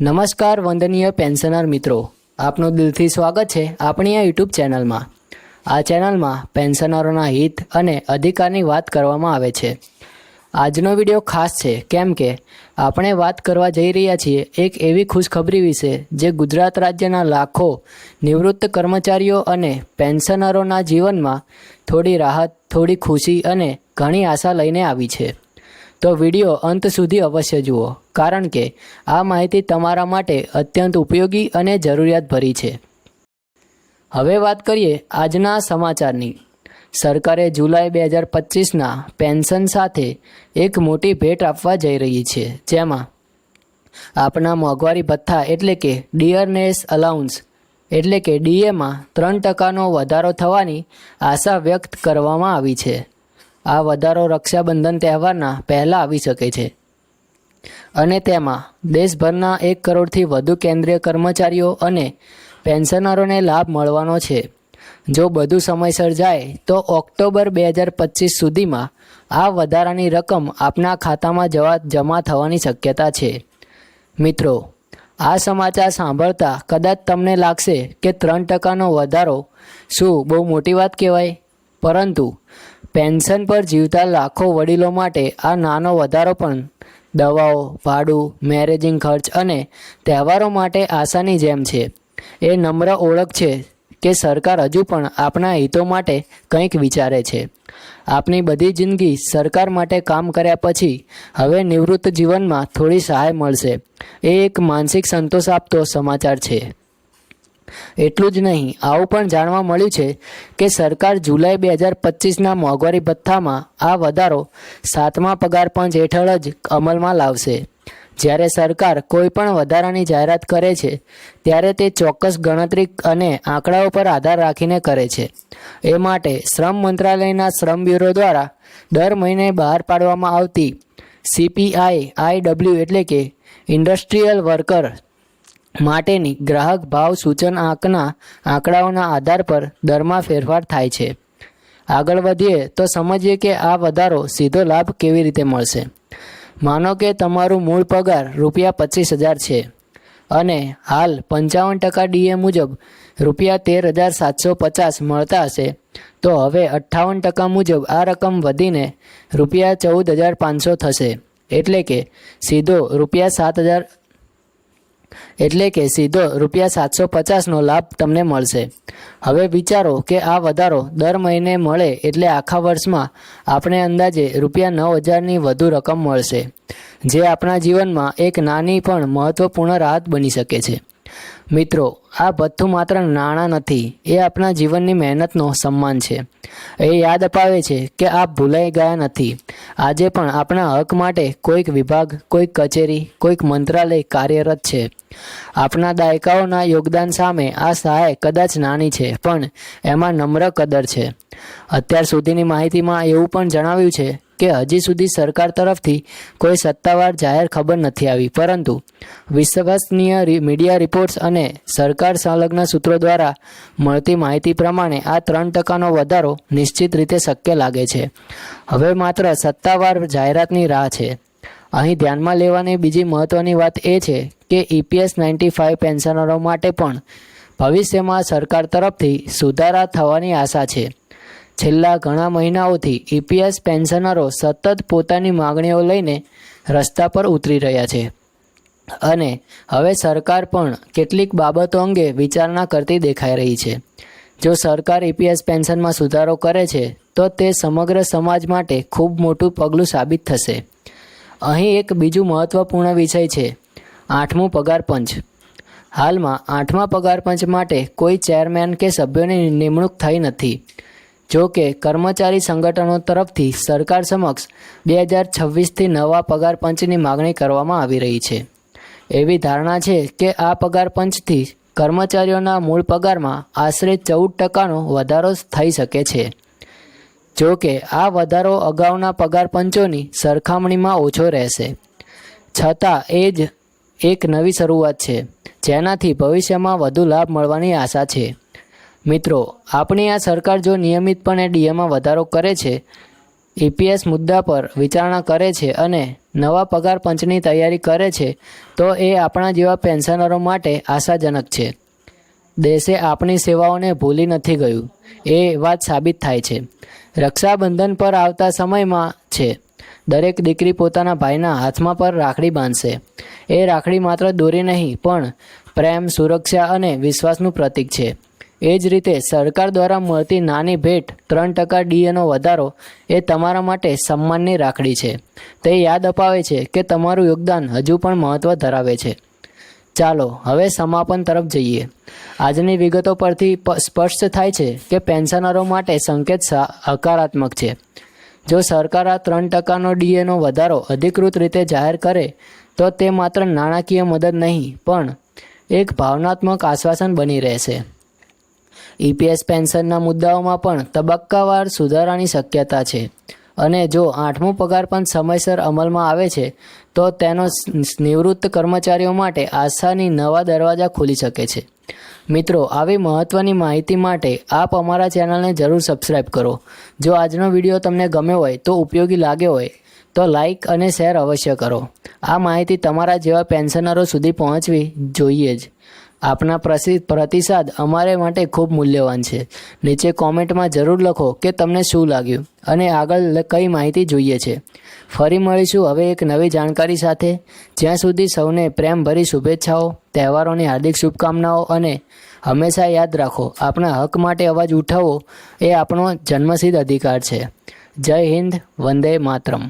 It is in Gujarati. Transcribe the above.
નમસ્કાર વંદનીય પેન્શનર મિત્રો. આપનું દિલથી સ્વાગત છે આપણી આ યુટ્યુબ ચેનલમાં. આ ચેનલમાં પેન્શનરોના હિત અને અધિકારની વાત કરવામાં આવે છે. આજનો વીડિયો ખાસ છે, કેમ કે આપણે વાત કરવા જઈ રહ્યા છીએ એક એવી ખુશખબરી વિશે જે ગુજરાત રાજ્યના લાખો નિવૃત્ત કર્મચારીઓ અને પેન્શનરોના જીવનમાં થોડી રાહત, થોડી ખુશી અને ઘણી આશા લઈને આવી છે. તો વીડિયો અંત સુધી અવશ્ય જુઓ, કારણ કે આ માહિતી તમારા માટે અત્યંત ઉપયોગી અને જરૂરિયાતભરી છે. હવે વાત કરીએ આજના સમાચારની. સરકારે જુલાઈ બે હજાર પચીસના પેન્શન સાથે એક મોટી ભેટ આપવા જઈ રહી છે, જેમાં આપણા મોંઘવારી ભથ્થા એટલે કે ડિયરનેસ અલાઉન્સ એટલે કે ડીએમાં ત્રણ ટકાનો વધારો થવાની આશા વ્યક્ત કરવામાં આવી છે. આ વધારો રક્ષાબંધન તહેવારના પહેલાં આવી શકે છે. અને તેમાં દેશભરના એક કરોડથી વધુ કેન્દ્રીય કર્મચારીઓ અને પેન્શનરોને લાભ મળવાનો છે. જો બધું સમયસર જાય, તો ઓક્ટોબર બે હજાર પચીસ સુધીમાં આ વધારાની રકમ આપના ખાતામાં જવા જમા થવાની શક્યતા છે. મિત્રો, આ સમાચાર સાંભળતા કદાચ તમને લાગશે કે ત્રણ ટકાનો વધારો શું બહુ મોટી વાત કહેવાય? પરંતુ પેન્શન પર જીવતા લાખો વડીલો માટે આ નાનો વધારો પણ દવાઓ, ભાડું, મેરેજિંગ ખર્ચ અને તહેવારો માટે આશાની જેમ છે. એ નમ્ર ઓળખ છે કે સરકાર હજુ પણ આપણા હિતો માટે કંઈક વિચારે છે. આપની બધી જિંદગી સરકાર માટે કામ કર્યા પછી હવે નિવૃત્ત જીવનમાં થોડી સહાય મળશે. એ એક માનસિક સંતોષ આપતો સમાચાર છે. એટલું જ નહીં, આવું પણ જાણવા મળ્યું છે કે સરકાર જુલાઈ બે હજાર પચીસના મોંઘવારી ભથ્થામાં આ વધારો સાતમા પગાર પંચ હેઠળ જ અમલમાં લાવશે. જ્યારે સરકાર કોઈ પણ વધારાની જાહેરાત કરે છે, ત્યારે તે ચોક્કસ ગણતરી અને આંકડાઓ પર આધાર રાખીને કરે છે. એ માટે શ્રમ મંત્રાલયના શ્રમ બ્યુરો દ્વારા દર મહિને બહાર પાડવામાં આવતી સીપીઆઈ આઈડબ્લ્યુ એટલે કે ઇન્ડસ્ટ્રીયલ વર્કર માટેની ગ્રાહક ભાવ સૂચન આંકના આંકડાઓના આધાર પર દરમાં ફેરફાર થાય છે. આગળ વધીએ તો સમજીએ કે આ વધારો સીધો લાભ કેવી રીતે મળશે. માનો કે તમારું મૂળ પગાર રૂપિયા પચીસ હજાર છે અને હાલ પંચાવન ટકા ડીએ મુજબ રૂપિયા તેર હજાર સાતસો પચાસ મળતા હશે, તો હવે અઠ્ઠાવન ટકા મુજબ આ રકમ વધીને રૂપિયા ચૌદ હજાર પાંચસો થશે. એટલે કે સીધો રૂપિયા સાત હજાર એટલે કે સીધો રૂપિયા સાતસો પચાસનો લાભ તમને મળશે. હવે વિચારો કે આ વધારો દર મહિને મળે એટલે આખા વર્ષમાં આપણે અંદાજે રૂપિયા નવ હજારની વધુ રકમ મળશે, જે આપણા જીવનમાં એક નાની પણ મહત્વપૂર્ણ રાહત બની શકે છે. મિત્રો, આ ભથ્થું માત્ર નાણાં નથી, એ આપણા જીવનની મહેનતનો સન્માન છે. એ યાદ અપાવે છે કે આપ ભૂલાઈ ગયા નથી. આજે પણ આપણા હક માટે કોઈક વિભાગ, કોઈક કચેરી, કોઈક મંત્રાલય કાર્યરત છે. આપણા દાયકાઓના યોગદાન સામે આ સહાય કદાચ નાની છે, પણ એમાં નમ્ર કદર છે. અત્યાર સુધીની માહિતીમાં એવું પણ જણાવ્યું છે કે હજી સુધી સરકાર તરફથી કોઈ સત્તાવાર જાહેર ખબર નથી આવી. પરંતુ વિશ્વસનીય મીડિયા રિપોર્ટ્સ અને સરકાર સંલગ્ન સૂત્રો દ્વારા મળતી માહિતી પ્રમાણે આ ત્રણ ટકાનો વધારો નિશ્ચિત રીતે શક્ય લાગે છે. હવે માત્ર સત્તાવાર જાહેરાતની રાહ છે. અહીં ધ્યાનમાં લેવાની બીજી મહત્ત્વની વાત એ છે કે ઈપીએસ નાઇન્ટી ફાઇવ પેન્શનરો માટે પણ ભવિષ્યમાં સરકાર તરફથી સુધારા થવાની આશા છે. છેલ્લા ઘણા મહિનાઓથી ઈપીએસ પેન્શનરો સતત પોતાની માગણીઓ લઈને રસ્તા પર ઉતરી રહ્યા છે. અને હવે સરકાર પણ કેટલીક બાબતો અંગે વિચારણા કરતી દેખાઈ રહી છે. જો સરકાર ઈપીએસ પેન્શનમાં સુધારો કરે છે, તો તે સમગ્ર સમાજ માટે ખૂબ મોટું પગલું સાબિત થશે. અહીં એક બીજું મહત્ત્વપૂર્ણ વિષય છે, આઠમું પગાર પંચ. હાલમાં આઠમા પગાર પંચ માટે કોઈ ચેરમેન કે સભ્યોની નિમણૂક થઈ નથી. જો કે કર્મચારી સંગઠનો તરફથી સરકાર સમક્ષ બે હજાર છવ્વીસથી નવા પગાર પંચની માગણી કરવામાં આવી રહી છે. એવી ધારણા છે કે આ પગાર પંચથી કર્મચારીઓના મૂળ પગારમાં આશરે ચૌદ ટકાનો વધારો થઈ શકે છે. જો કે આ વધારો અગાઉના પગાર પંચોની સરખામણીમાં ઓછો રહેશે. છતાં એ જ એક નવી શરૂઆત છે. જેનાથી ભવિષ્યમાં વધુ લાભ મળવાની આશા છે. મિત્રો, આપણી આ સરકાર જો નિયમિતપણે ડીએમાં વધારો કરે છે ઈપીએસ મુદ્દા પર વિચારણા કરે છે અને નવા પગાર પંચની તૈયારી કરે છે, તો એ આપણા જેવા પેન્શનરો માટે આશાજનક છે. દેશે આપણી સેવાઓને ભૂલી નથી ગયું, એ વાત સાબિત થાય છે. રક્ષાબંધન પર આવતા સમયમાં છે, દરેક દીકરી પોતાના ભાઈના હાથમાં પર રાખડી બાંધશે. એ રાખડી માત્ર દોરી નહીં, પણ પ્રેમ, સુરક્ષા અને વિશ્વાસનું પ્રતીક છે. એ જ રીતે સરકાર દ્વારા મળતી નાની ભેટ ત્રણ ટકા ડીએનો વધારો એ તમારા માટે સન્માનની રાખડી છે. તે યાદ અપાવે છે કે તમારું યોગદાન હજુ પણ મહત્ત્વ ધરાવે છે. ચાલો, હવે સમાપન તરફ જઈએ. આજની વિગતો પરથી સ્પષ્ટ થાય છે કે પેન્શનરો માટે સંકેત હકારાત્મક છે. જો સરકાર આ ત્રણ ટકાનો ડીએનો વધારો અધિકૃત રીતે જાહેર કરે, તો તે માત્ર નાણાકીય મદદ નહીં, પણ એક ભાવનાત્મક આશ્વાસન બની રહેશે. ઈપીએસ પેન્શનના મુદ્દાઓમાં પણ તબક્કાવાર સુધારાની શક્યતા છે. અને જો આઠમું પગાર પણ સમયસર અમલમાં આવે છે, તો તેનો નિવૃત્ત કર્મચારીઓ માટે આશાની નવા દરવાજા ખુલી શકે છે. મિત્રો, આવી મહત્ત્વની માહિતી માટે આપ અમારા ચેનલને જરૂર સબસ્ક્રાઈબ કરો. જો આજનો વીડિયો તમને ગમ્યો હોય, તો ઉપયોગી લાગ્યો હોય, તો લાઈક અને શેર અવશ્ય કરો. આ માહિતી તમારા જેવા પેન્શનરો સુધી પહોંચવી જોઈએ જ. આપના પ્રતિસાદ અમારે માટે ખૂબ મૂલ્યવાન છે. નીચે કોમેન્ટમાં જરૂર લખો કે તમને શું લાગ્યું અને આગળ કઈ માહિતી જોઈએ છે. ફરી મળીશું હવે એક નવી જાણકારી સાથે. જ્યાં સુધી સૌને પ્રેમભરી શુભેચ્છાઓ, તહેવારોની હાર્દિક શુભકામનાઓ અને હંમેશા યાદ રાખો આપણા હક માટે અવાજ ઉઠાવવો એ આપણો જન્મસિદ્ધ અધિકાર છે. જય હિન્દ, વંદે માતરમ.